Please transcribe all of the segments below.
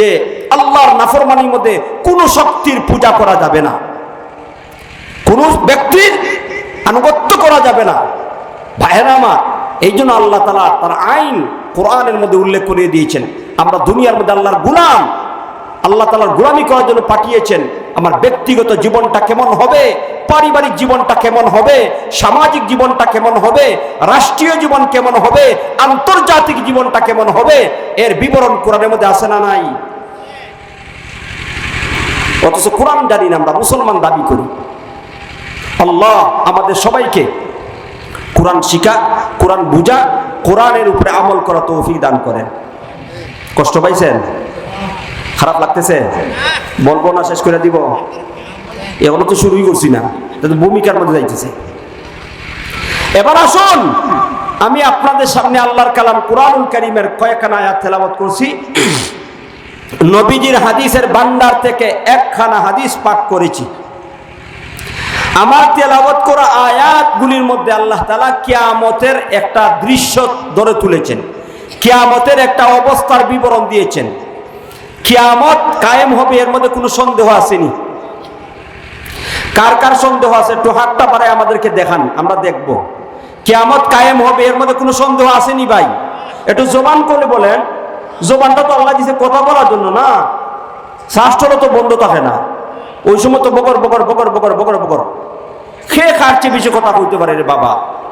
যে আল্লাহর নাফরমানির মধ্যে কোনো শক্তির পূজা করা যাবে না। কোন ব্যক্তির আনুগত্য করা যাবে না। ভাইয়েরা আমার, এই জন্য আল্লাহ তালা তার আইন কোরআনের মধ্যে উল্লেখ করিয়ে দিয়েছেন। আমরা দুনিয়ার মধ্যে আল্লাহর গুলাম, আল্লাহ তালার গুলামি করার জন্য পাঠিয়েছেন। আমার ব্যক্তিগত জীবনটা কেমন হবে? পারিবারিক জীবনটা কেমন হবে? সামাজিক জীবনটা কেমন হবে? রাষ্ট্রীয় জীবন কেমন হবে? আন্তর্জাতিক জীবনটা কেমন হবে? এর বিবরণ কোরআনের মধ্যে আসে না নাই? অথচ কোরআন জানি না, আমরা মুসলমান দাবি করি। আল্লাহ আমাদের সবাইকে কোরআন শিখা, কোরআন বুঝা, কোরআনের উপরে আমল করা তৌফিক দান করেন। কষ্ট পাইছেন? খারাপ লাগতেছে? বলব না, শেষ করে দিব। এগুলো তো শুরুই করছি না ভূমিকার মধ্যে যাইতেছে। এবার আসুন, আমি আপনাদের সামনে আল্লাহর কালাম কোরআনুল করিমের কয়েকখানা আয়াত তেলাওয়াত করছি। নবীজির হাদিসের ভান্ডার থেকে একখানা হাদিস পাক করেছি। আমার তেলাওয়াত করা আয়াতগুলির মধ্যে আল্লাহ তালা কিয়ামতের একটা দৃশ্য ধরে তুলেছেন। কিয়ামতের একটা অবস্থার বিবরণ দিয়েছেন। কিয়ামত কায়েম হবে, এর মধ্যে কোনো সন্দেহ আসেনি। কার কার সন্দেহ আছে, একটু হাতটা পারে আমাদেরকে দেখান, আমরা দেখব। কিয়ামত কায়েম হবে, এর মধ্যে কোনো সন্দেহ আসেনি ভাই। একটু জবান করে বলেন, জবানটা তো আল্লাহ দিছে কথা বলার জন্য না। শ্বাসটারও তো বন্ধ থাকে না। ওই সময় তো বকর বকর বকর বকর বকর বকর। খেয়ে খাচ্ছে বেশি কথা বলতে পারে রে বাবা?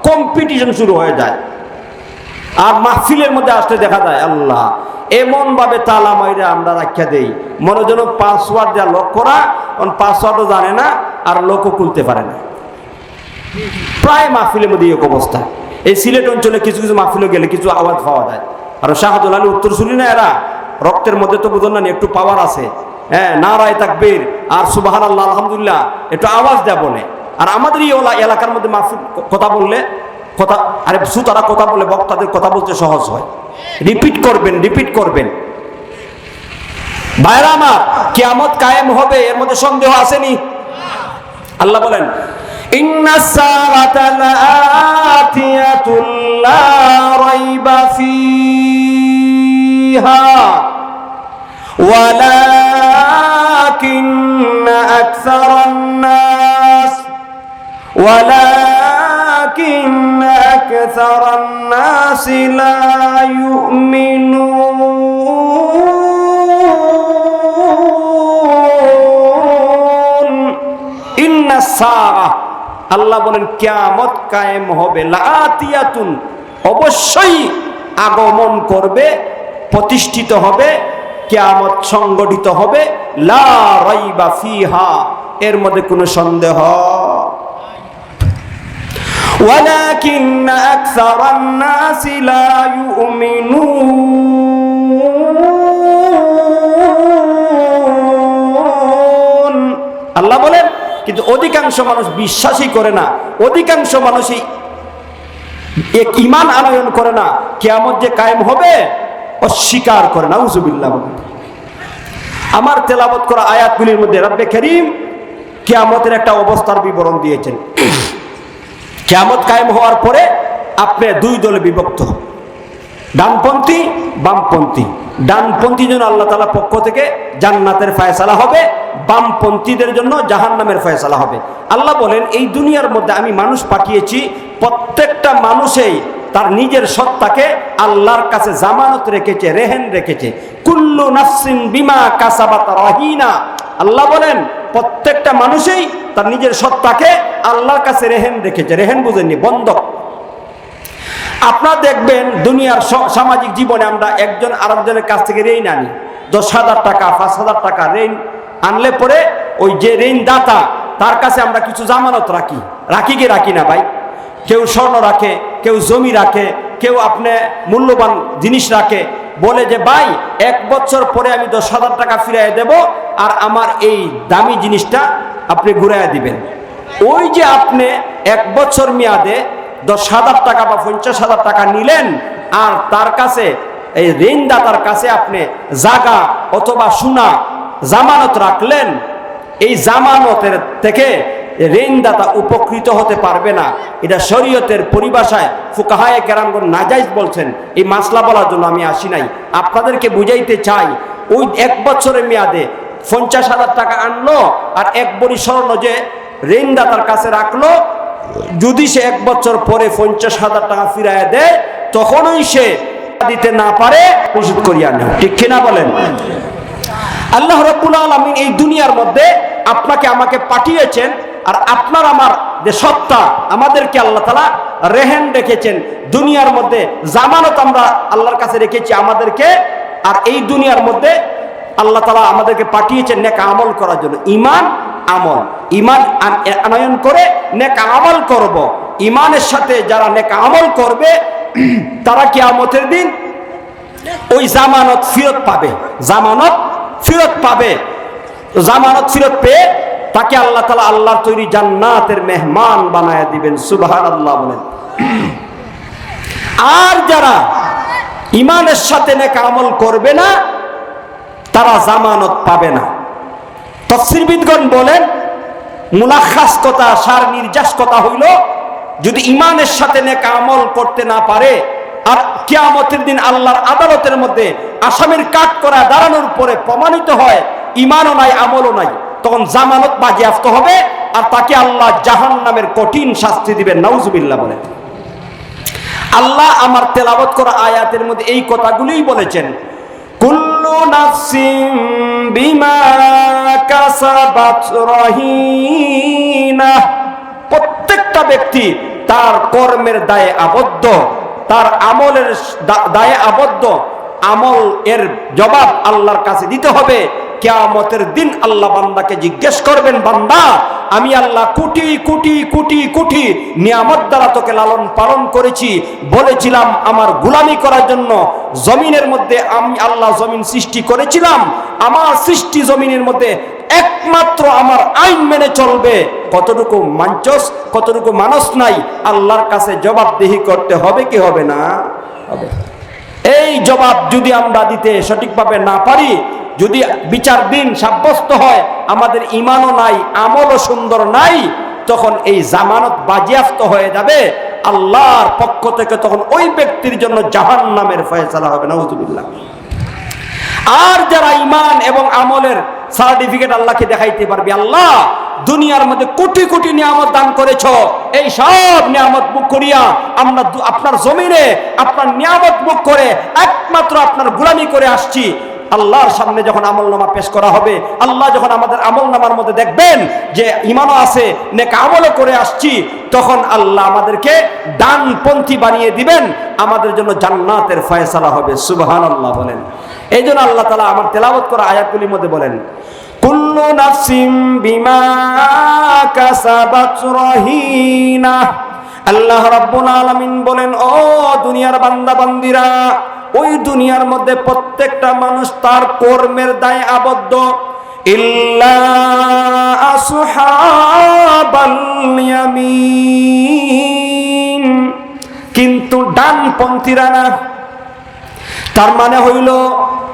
কম্পিটিশন শুরু হয়ে যায়। আর মাহফিলের মধ্যে আসতে দেখা যায়, আল্লাহ এমন ভাবে তালা মাইরা আমরা রাখিয়া দেই। মনে যেন পাসওয়ার্ড দেওয়া লক করা কারণ পাসওয়ার্ডও জানে না, আর লোকও খুলতে পারে না। প্রায় মাহফিলের মধ্যে এক অবস্থা। এই সিলেট অঞ্চলে কিছু কিছু মাহফিলে গেলে কিছু আওয়াজ পাওয়া যায়। আর শাহদুল আলী উত্তর শুনি না এরা? রক্তের মধ্যে তো বোঝেন না একটু পাওয়ার আছে। হ্যাঁ না নারায় তাকবীর, আর সুবাহান আল্লাহ আলহামদুলিল্লাহ, একটু আওয়াজ দেয়া বলে। আর আমাদের এই এলাকার মধ্যে মাহফিল কথা বললে, কথা আরে সুতারা কথা বলে, বক্তাদের কথা বলতে সহজ হয়। রিপিট করবেন রিপিট করবেন ভাইরা আমার কিয়ামত কায়েম হবে এর মধ্যে সন্দেহ আসেনি আল্লাহ বলেন ইন্না সাআতা লাআতিয়াতুল লা রাইবা ফিহা ولكن أكثر الناس ولكن أكثر الناس لا يؤمنون إن الساعة আল্লাহ বলেন কিয়ামত কায়েম হবে লাতিয়াতুন অবশ্যই আগমন করবে প্রতিষ্ঠিত হবে কিয়ামত সংগঠিত হবে লা রাইবা ফিহা এর মধ্যে কোনো সন্দেহ ولكن أكثر الناس لا يؤمنون আল্লাহ বলেন কিন্তু অধিকাংশ মানুষ বিশ্বাসই করে না অধিকাংশ মানুষই এক ইমান আনয়ন করে না কেয়ামত যে কায়েম হবে অস্বীকার করে না উজুবিল্লাহ বলেন আমার তেলাবত করা আয়াতগুলির মধ্যে রব্বে করিম কেয়ামতের একটা অবস্থার বিবরণ দিয়েছেন কেয়ামত কায়েম হওয়ার পরে আপনি দুই দলে বিভক্ত। ডানপন্থী, বামপন্থী। ডানপন্থী জন্য আল্লাহ তালা পক্ষ থেকে জান্নাতের ফয়সালা হবে, বামপন্থীদের জন্য জাহান্নামের ফয়সালা হবে। আল্লাহ বলেন, এই দুনিয়ার মধ্যে আমি মানুষ পাঠিয়েছি, প্রত্যেকটা মানুষেই তার নিজের সত্তাকে আল্লাহর কাছে জামানত রেখেছে, রেহেন রেখেছে। কুল্লু নাফসিন বিমা কাসাবাত রহিনা। আল্লাহ বলেন প্রত্যেকটা মানুষই তার নিজের সত্তাকে আল্লাহর কাছে রেহেন রেখেছে। রেহেন বুঝেননি বন্ধক আপনারা দেখবেন দুনিয়ার সামাজিক জীবনে আমরা একজন আরেকজনের কাছ থেকে ঋণ আনি। দশ হাজার টাকা, পাঁচ হাজার টাকা ঋণ আনলে পরে ওই যে ঋণ দাতা তার কাছে আমরা কিছু জামানত রাখি। রাখি কি রাখি না ভাই? কেউ স্বর্ণ রাখে, কেউ জমি রাখে, কেউ আপনি মূল্যবান জিনিস রাখে বলে যে, ভাই, এক বছর পরে আমি দশ হাজার টাকা ফিরিয়ে দেব আর আমার এই দামি জিনিসটা আপনি ঘুরাইয়া দিবেন। ওই যে আপনি এক বছর মেয়াদে দশ হাজার টাকা বা পঞ্চাশ হাজার টাকা নিলেন আর তার কাছে, এই ঋণদাতার কাছে আপনি জাগা অথবা সোনা জামানত রাখলেন, এই জামানতের থেকে ঋণদাতা উপকৃত হতে পারবে না। এটা শরীয়তের পরিভাষায় ফুকাহায় কেরামগণ নাজাইজ বলছেন। এই মাসলা বলার জন্য আমি আসি নাই। আপনাদেরকে বুঝাইতে চাই, ওই এক বছরের মেয়াদে পঞ্চাশ হাজার টাকা আনলো আর এক বড়ি স্বর্ণ যে ঋণদাতার কাছে রাখল, যদি সে এক বছর পরে পঞ্চাশ হাজার টাকা ফিরায় দেয়, তখনই সে দিতে না পারে, পরিশোধ করিয়া নেয়। ঠিক কিনা বলেন? আল্লাহ রব্বুল আলমিন এই দুনিয়ার মধ্যে আপনাকে আমাকে পাঠিয়েছেন আর আপনার আমার যে সত্তা, আমাদেরকে আল্লাহ তালা রেহেন রেখেছেন। দুনিয়ার মধ্যে জামানত আমরা আল্লাহর কাছে রেখেছি আমাদেরকে, আর এই দুনিয়ার মধ্যে আল্লাহ তালা আমাদেরকে পাঠিয়েছেন নেক আমল করার জন্য। ইমান আমল। ইমান আন- আনয়ন করে নেক আমল করব। ইমানের সাথে যারা নেক আমল করবে, তারা কি আমতের দিন ওই জামানত ফিরত পাবে। জামানত ফিরত পাবে। জামানত ফিরত পেয়ে তাকে আল্লাহ তালা আল্লাহ তৈরি জান্নাতের মেহমান বানায় দিবেন সুবাহান আল্লাহ বলেন। আর যারা ইমানের সাথে নেক আমল করবে না, তারা জামানত পাবে না। তফসিরবিদগণ বলেন মুলাখাস কথা সার নির্যাস কথা হইল, যদি ইমানের সাথে নেক আমল করতে না পারে, আর কিয়ামতের দিন আল্লাহর আদালতের মধ্যে আসামির কাট করা দাঁড়ানোর পরে প্রমাণিত হয় ইমানও নাই, আমলও নাই। তখন জামানত বাজেয়াপ্ত হবে আর তাকে আল্লাহ জাহান নামের কঠিন শাস্তি দিবেন নাউজুবিল্লাহ বলেন আল্লাহ আমার তেলাবত করা আয়াতের মধ্যে এই কথাগুলোই বলেছেন, কুল্লু বিমা প্রত্যেকটা ব্যক্তি তার কর্মের দায়ে আবদ্ধ, তার আমলের দায়ে আবদ্ধ, আমল এর জবাব আল্লাহর কাছে দিতে হবে। কেয়ামতের দিন আল্লাহ বান্দাকে জিজ্ঞেস করবেন, বান্দা, আমি আল্লাহ কোটি কোটি কোটি কোটি নিয়ামত দ্বারা তোকে লালন পালন করেছি। বলেছিলাম আমার গুলামি করার জন্য, জমিনের মধ্যে আমি আল্লাহ জমিন সৃষ্টি করেছিলাম। আমার সৃষ্টি জমিনের মধ্যে একমাত্র আমার আইন মেনে চলবে। কতটুকু মাঞ্চস, কতটুকু মানুষ নাই, আল্লাহর কাছে জবাবদিহি করতে হবে কি হবে না? হবে। এই জবাব যদি আমরা দিতে সঠিকভাবে না পারি যদি বিচার দিন সাব্যস্ত হয়, আমাদের ইমানও নাই, আমলও সুন্দর নাই, তখন এই জামানত বাজেয়াপ্ত হয়ে যাবে। আল্লাহর পক্ষ থেকে তখন ওই ব্যক্তির জন্য জাহান নামের ফয়সালা হবে, নাউজুবিল্লাহ। আর যারা ইমান এবং আমলের সার্টিফিকেট আল্লাহকে দেখাইতে পারবে, আল্লাহ দুনিয়ার মধ্যে কোটি কোটি নিয়ামত দান করেছ, এই সব নিয়ামত মুখ করিয়া আমরা আপনার জমিনে আপনার নিয়ামত মুখ করে একমাত্র আপনার গুলামি করে আসছি। আল্লাহর সামনে যখন আমল নামা পেশ করা হবে, আল্লাহ যখন আমাদের আমল নামার মধ্যে দেখবেন যে ইমানও আছে, নেক আমলও করে আসছি, তখন আল্লাহ আমাদেরকে ডানপন্থী বানিয়ে দিবেন। আমাদের জন্য জান্নাতের ফয়সালা হবে। সুবহান আল্লাহ বলেন। এই জন্য আল্লাহ তালা আমার তেলাবত করা আয়াতগুলির মধ্যে বলেন, কুল্লু বিমা আল্লাহ রাব্বুল আলামিন বলেন, ও দুনিয়ার বান্দা বান্দিরা ওই দুনিয়ার মধ্যে প্রত্যেকটা মানুষ তার কর্মের দায়ে আবদ্ধ। কিন্তু ডানপন্থীরা না। তার মানে হইল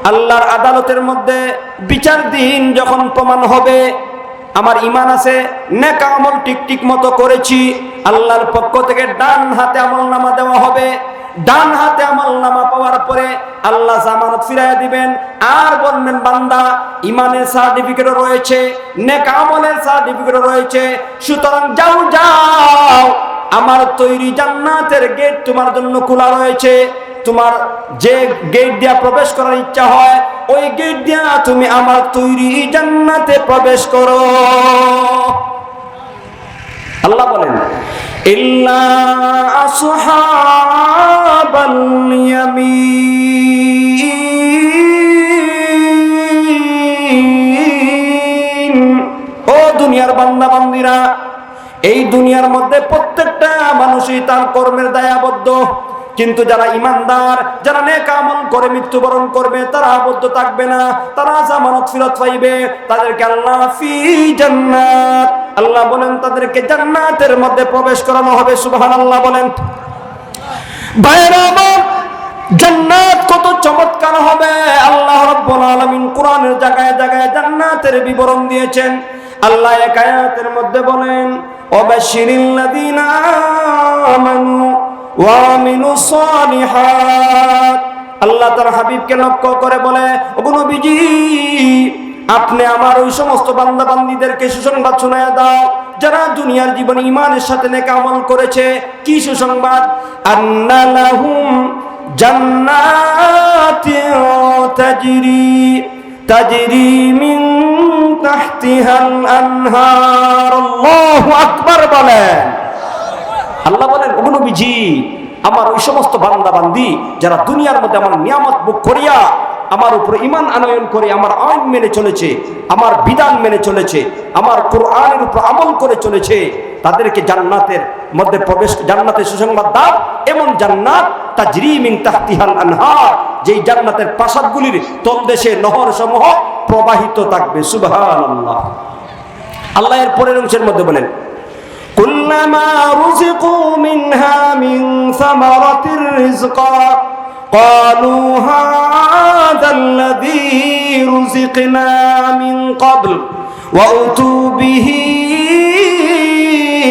আল্লাহর আদালতের মধ্যে বিচার দিন যখন প্রমাণ হবে, আমার ইমান আছে, নেক আমল টিকটিক মতো করেছি, আল্লাহর পক্ষ থেকে ডান হাতে আমল নামা দেওয়া হবে। ডান হাতে আমল নামা পাওয়ার পরে আল্লাহ জামানত ফিরাইয়া দিবেন। আর বলবেন বান্দা, ইমানের সার্টিফিকেটও রয়েছে, নেক আমলের সার্টিফিকেটও রয়েছে, সুতরাং যাও যাও। আমার তৈরি জান্নাতের গেট তোমার জন্য খোলা রয়েছে। তোমার যে গেট দিয়া প্রবেশ করার ইচ্ছা হয়, ওই গেট দিয়া তুমি আমার তৈরি জান্নাতে প্রবেশ করো। আল্লাহ বলেন ইল্লা আসহাবাল ইয়ামিন ও দুনিয়ার বান্দা বান্দিরা এই দুনিয়ার মধ্যে প্রত্যেকটা মানুষই তার কর্মের দায়াবদ্ধ। কিন্তু যারা ইমানদার, যারা নেক করে, মৃত্যুবরণ করবে, তারা আবদ্ধ থাকবে না। তারা জামানত ফিরত পাইবে। তাদেরকে আল্লাহ ফি জান্নাত। আল্লাহ বলেন, তাদেরকে জান্নাতের মধ্যে প্রবেশ করানো হবে। সুবহানাল্লাহ বলেন। ভাইরা জান্নাত কত চমৎকার হবে। আল্লাহ রাব্বুল আলামিন কোরআনের জায়গায় জায়গায় জান্নাতের বিবরণ দিয়েছেন। আল্লাহ এক আয়াতের মধ্যে বলেন ওয়াবাশশিরিল লাযিনা আমানু ওয়া আমিলুস সালিহাত। আল্লাহ তার হাবিবকে লক্ষ্য করে বলে, ওগো নবীজি, আপনি আমার ওই সমস্ত বান্দা বান্দিদেরকে সুসংবাদ শোনায় দাও। যারা দুনিয়ার জীবনে ইমানের সাথে নেক আমল করেছে, কি সুসংবাদ? আন্নালাহুম জান্নাতিন তাজরি তাজরি মিন তাহতিহাল আনহার। আল্লাহু আকবার বলেন। আল্লাহ বলেন, ওগো নবীজি, আমার ওই সমস্ত বান্দা বান্দি যারা দুনিয়ার মধ্যে আমার নিয়ামত বুক করিয়া, আমার উপরে ইমান আনয়ন করে, আমার আইন মেনে চলেছে, আমার বিধান মেনে চলেছে, আমার কোরআনের উপর আমল করে চলেছে, তাদেরকে জান্নাতের মধ্যে প্রবেশ, জান্নাতের সুসংবাদ দাও, এমন জান্নাত তাজরি মিন তাহতিহাল আনহার, যেই জান্নাতের প্রাসাদগুলির তলদেশে নহর সমূহ প্রবাহিত থাকবে। সুবহানাল্লাহ। আল্লাহ এর পরের অংশের মধ্যে বলেন كلما رزقوا منها من ثمرة رزقا قالوا هذا الذي رزقنا من قبل وأتوا به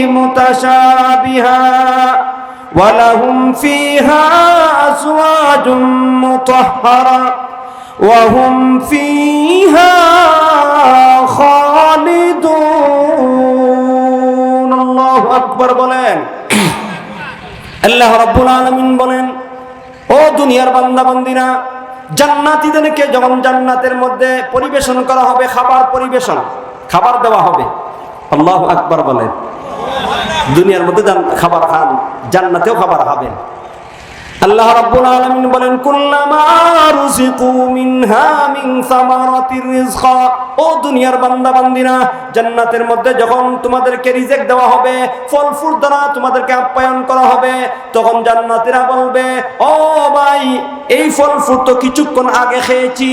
متشابها ولهم فيها أزواج مطهرة وهم فيها خالدون. আকবর বলেন। আল্লাহ রব্বুল আলমিন বলেন, ও দুনিয়ার বান্দাবন্দিনা জান্নাতিদেরকে যখন জান্নাতের মধ্যে পরিবেশন করা হবে, খাবার পরিবেশন, খাবার দেওয়া হবে। আল্লাহ আকবর বলেন। দুনিয়ার মধ্যে খাবার খান, জান্নাতেও খাবার খাবেন। আল্লাহ রাব্বুল আলামিন বলেন, কুল্লামা রুজিকু মিনহা মিন সামারাতির রিজকা ও দুনিয়ার বান্দা বান্দিরা জান্নাতের মধ্যে যখন তোমাদেরকে রিজেক দেওয়া হবে ফল ফুল দ্বারা তোমাদেরকে আপ্যায়ন করা হবে, তখন জান্নাতীরা বলবে, ও ভাই, এই ফল ফুল তো কিছুক্ষণ আগে খেয়েছি,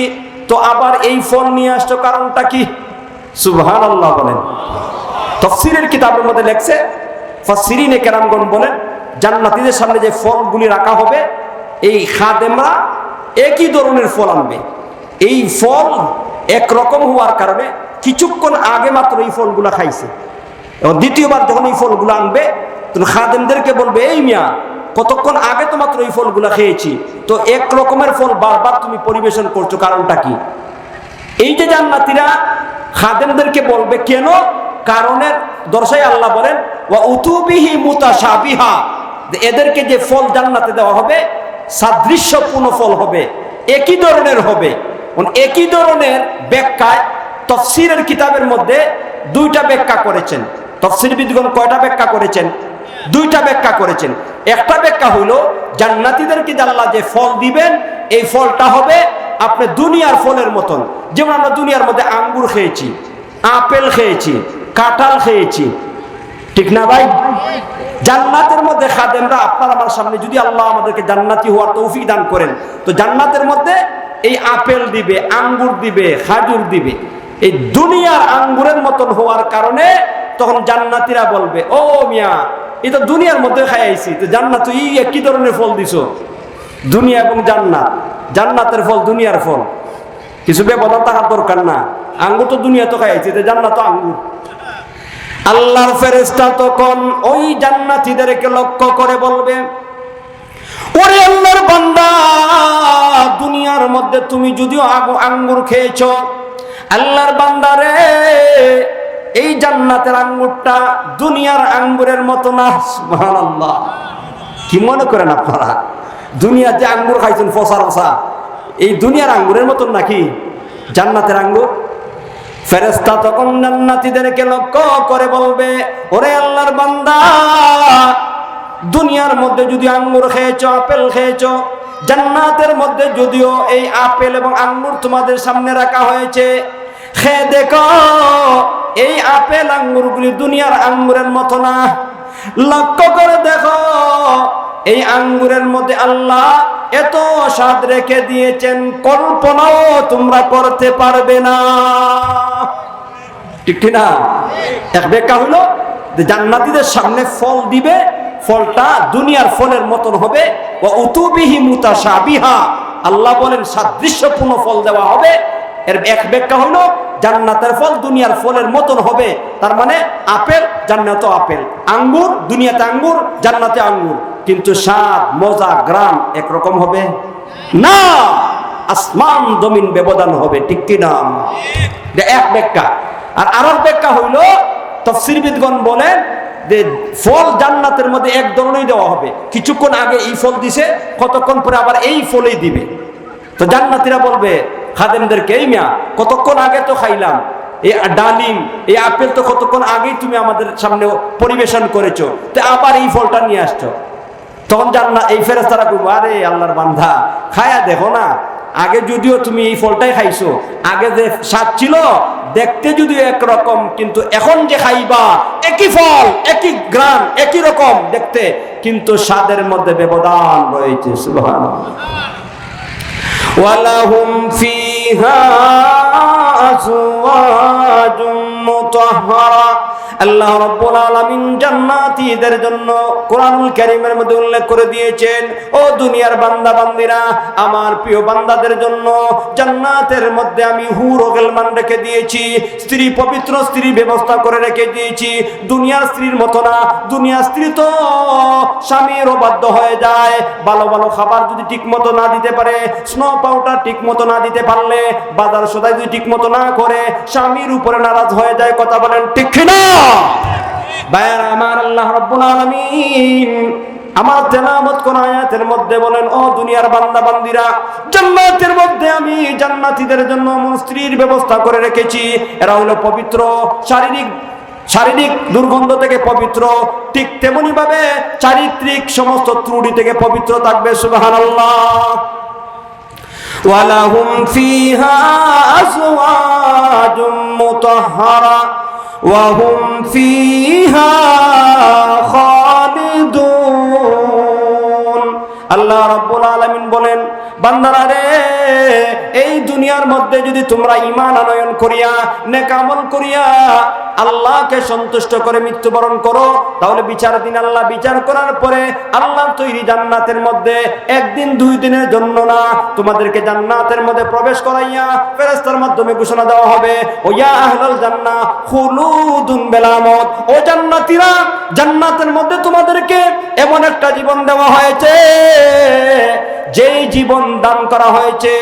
তো আবার এই ফল নিয়ে আসছো কারণটা কি? সুবহানাল্লাহ বলেন। তফসিরের কিতাবের মধ্যে লেখছে ফাসিরিনে কেরামগণ বলেন জান্নাতীদের সামনে যে ফলগুলি রাখা হবে, এই খাদেমরা একই ধরনের ফল আনবে। এই ফল একরকম হওয়ার কারণে কিছুক্ষণ আগে মাত্র এই ফলগুলা খাইছে। এবং দ্বিতীয়বার যখন এই ফলগুলো আনবে, তখন খাদেমদেরকে বলবে, এই মিয়া, কতক্ষণ আগে তো মাত্র এই ফলগুলা খেয়েছি। তো এক রকমের ফল বারবার তুমি পরিবেশন করছ, কারণটা কি? এই যে জান্নাতীরা খাদেমদেরকে বলবে, কেন? কারণের দর্শাই আল্লাহ বলেন, ওয়া উতুবিহি মুতাশাবিহা। এদেরকে যে ফল জান্নাতে দেওয়া হবে, সাদৃশ্যপূর্ণ ফল হবে, একই ধরনের হবে। একই ধরনের ব্যাখ্যায় তফসিরের কিতাবের মধ্যে দুইটা ব্যাখ্যা করেছেন। তফসির বিদগণ কয়টা ব্যাখ্যা করেছেন? দুইটা ব্যাখ্যা করেছেন। একটা ব্যাখ্যা হইল, জান্নাতীদেরকে আল্লাহ যে ফল দিবেন, এই ফলটা হবে আপনি দুনিয়ার ফলের মতন। যেমন আমরা দুনিয়ার মধ্যে আঙ্গুর খেয়েছি, আপেল খেয়েছি, কাঁঠাল খেয়েছি ঠিক না ভাই? জান্নাতের মধ্যে খাদেমরা, আপনার আমার সামনে যদি আল্লাহ আমাদেরকে জান্নাতি হওয়ার তৌফিক দান করেন, তো জান্নাতের মধ্যে এই আপেল দিবে, আঙ্গুর দিবে, খাজুর দিবে, এই দুনিয়ার আঙ্গুরের মতন হওয়ার কারণে তখন জান্নাতিরা বলবে, ও মিয়া তো দুনিয়ার মধ্যে খাইছি তো জান্নাত ই কি ধরনের ফল দিছো? দুনিয়া এবং জান্নাত, জান্নাতের ফল দুনিয়ার ফল। কিছু ব্যবধান থাকার দরকার না, আঙ্গুর তো দুনিয়া তো খাইছি তো জান্নাত আঙ্গুর। আল্লাহর ফেরেস্তা তখন ওই জান্নাতীদেরকে লক্ষ্য করে বলবে, ওরে আল্লাহর বান্দা, দুনিয়ার মধ্যে তুমি যদিও আগু- আঙ্গুর খেয়েছ, আল্লাহর বান্দারে এই জান্নাতের আঙ্গুরটা দুনিয়ার আঙ্গুরের মতো না। সুবহানাল্লাহ। কি মনে করেন আপনারা? দুনিয়াতে আঙ্গুর খাইছেন ফসা রসা এই দুনিয়ার আঙ্গুরের মতন নাকি? জান্নাতের আঙ্গুর? ফেরেস্তা তখন জান্নাতীদেরকে লক্ষ্য করে বলবে, ওরে আল্লাহর বান্দা, দুনিয়ার মধ্যে যদি আঙ্গুর খেয়েছ, আপেল খেয়েছ, জান্নাতের মধ্যে যদিও এই আপেল এবং আঙ্গুর তোমাদের সামনে রাখা হয়েছে, খেয়ে দেখো, এই আপেল আঙ্গুরগুলি দুনিয়ার আঙ্গুরের মতো না। লক্ষ্য করে দেখো এই আঙ্গুরের মধ্যে আল্লাহ এত স্বাদ রেখে দিয়েছেন, কল্পনাও তোমরা করতে পারবে না। ঠিক না এক ব্যাখ্যা হলো জান্নাতীদের সামনে ফল দিবে, ফলটা দুনিয়ার ফলের মতন হবে। আল্লাহ বলেন, সাদৃশ্যপূর্ণ ফল দেওয়া হবে। এর এক ব্যাখ্যা হলো জান্নাতের ফল দুনিয়ার ফলের মতন হবে। তার মানে আপেল জান্নাত আপেল, আঙ্গুর দুনিয়াতে আঙ্গুর, জান্নাতে আঙ্গুর। কিন্তু স্বাদ, মজা, গ্রাম একরকম হবে? না! আসমান, জমিন ব্যবধান হবে, ঠিক কি না? এটা এক ব্যাখ্যা। আর আরেক ব্যাখ্যা হইল তফসিরবিদগণ বলেন যে ফল জান্নাতের মধ্যে এক ধরনেরই দেওয়া হবে। কিছুক্ষণ আগে এই ফল দিছে, কতক্ষণ পরে আবার এই ফলই দিবে। তো জান্নাতিরা বলবে খাদেমদেরকে এই মিয়া? কতক্ষণ আগে তো খাইলাম। এই ডালিম এই আপেল তো কতক্ষণ আগেই তুমি আমাদের সামনে পরিবেশন করেছ। তো আবার এই ফলটা নিয়ে আসছো। তখন জান্নাত এই ফেরেস্তারা করব আরে আল্লাহর বান্ধা খায়া দেখো না, আগে যদিও তুমি এই ফলটাই খাইছো, আগে যে স্বাদ ছিল, দেখতে যদিও একরকম, কিন্তু এখন যে খাইবা, একই ফল, একই গ্রাম একই রকম দেখতে, কিন্তু স্বাদের মধ্যে ব্যবধান রয়েছে সুবহান ওয়ালাহুম ফিহা আজওয়াজুম মুতাহহারা। আল্লাহ রব্বুল আলামিন জান্নাতীদের জন্য কোরআনুল কারীমের মধ্যে উল্লেখ করে দিয়েছেন, ও দুনিয়ার বান্দা বান্দিরা আমার প্রিয় বান্দাদের জন্য জান্নাতের মধ্যে আমি হুর ও গেলমান রেখে দিয়েছি, স্ত্রী পবিত্র স্ত্রী ব্যবস্থা করে রেখে দিয়েছি, দুনিয়ার স্ত্রীর মতো না, দুনিয়ার স্ত্রী তো স্বামীর বাধ্য হয়ে যায়, ভালো ভালো খাবার যদি ঠিক মতো না দিতে পারে স্নো পাউডার ঠিক মতো না দিতে পারলে, বাজার সদাই যদি ঠিক মতো না করে, স্বামীর উপরে নারাজ হয়ে যায়, কথা বলেন ঠিক না বায়ার আমার আল্লাহ আমার কোন আয়াতের মধ্যে বলেন, ও দুনিয়ার বান্দা বান্দিরা, জান্নাতের মধ্যে আমি জন্য ব্যবস্থা করে রেখেছি। এরা হলো পবিত্র, শারীরিক শারীরিক দুর্গন্ধ থেকে পবিত্র, ঠিক তেমনি ভাবে চারিত্রিক সমস্ত ত্রুটি থেকে পবিত্র থাকবে সুবাহ ওয়ালাহুম ফিহা মুতাহহারা وهم فيها خالدون আল্লাহ রাব্বুল আলামিন বলেন বান্দারা রে এই দুনিয়ার মধ্যে যদি তোমরা ঈমান আনয়ন করিয়া নেক আমল করিয়া আল্লাহকে সন্তুষ্ট করে মৃত্যুবরণ করো, তাহলে বিচার দিন আল্লাহ বিচার করার পরে আল্লাহ তৈরি জান্নাতের মধ্যে একদিন দুই দিনের জন্য না, তোমাদেরকে জান্নাতের মধ্যে প্রবেশ করাইয়া ফেরেস্তার মাধ্যমে ঘোষণা দেওয়া হবে, ও আহলাল জান্নাহ খুলুদুন বেলামত, ও জান্নাতীরা, জান্নাতের মধ্যে তোমাদেরকে এমন একটা জীবন দেওয়া হয়েছে, যেই জীবন দান করা হয়েছে